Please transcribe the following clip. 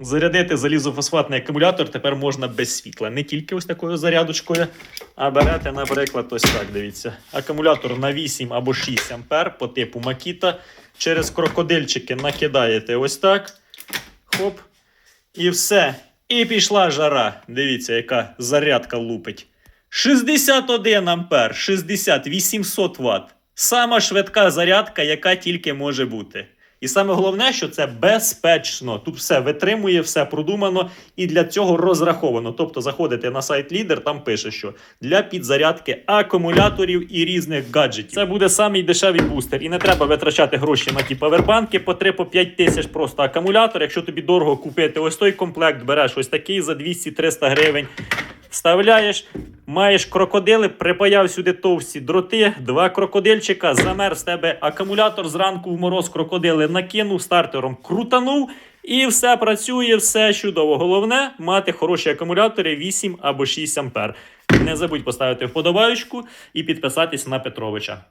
Зарядити залізофосфатний акумулятор тепер можна без світла. Не тільки ось такою зарядочкою, а берете, наприклад, ось так. Дивіться. Акумулятор на 8 або 6 ампер по типу Makita. Через крокодильчики накидаєте ось так. Хоп. І все. І пішла жара. Дивіться, яка зарядка лупить. 61 ампер, 60, 800 Вт. Сама швидка зарядка, яка тільки може бути. І саме головне, що це безпечно. Тут все витримує, все продумано і для цього розраховано. Тобто заходите на сайт лідер, там пише, що для підзарядки акумуляторів і різних гаджетів. Це буде самий дешевий бустер. І не треба витрачати гроші на ті павербанки по 3-5 тисяч просто акумулятор. Якщо тобі дорого купити ось той комплект, береш ось такий за 200-300 гривень. Вставляєш, маєш крокодили, припаяв сюди товсті дроти, два крокодильчика, замер з тебе акумулятор зранку в мороз крокодили накинув, стартером крутанув, і все працює, все чудово. Головне мати хороші акумулятори 8 або 6 ампер. Не забудь поставити вподобайку і підписатись на Петровича.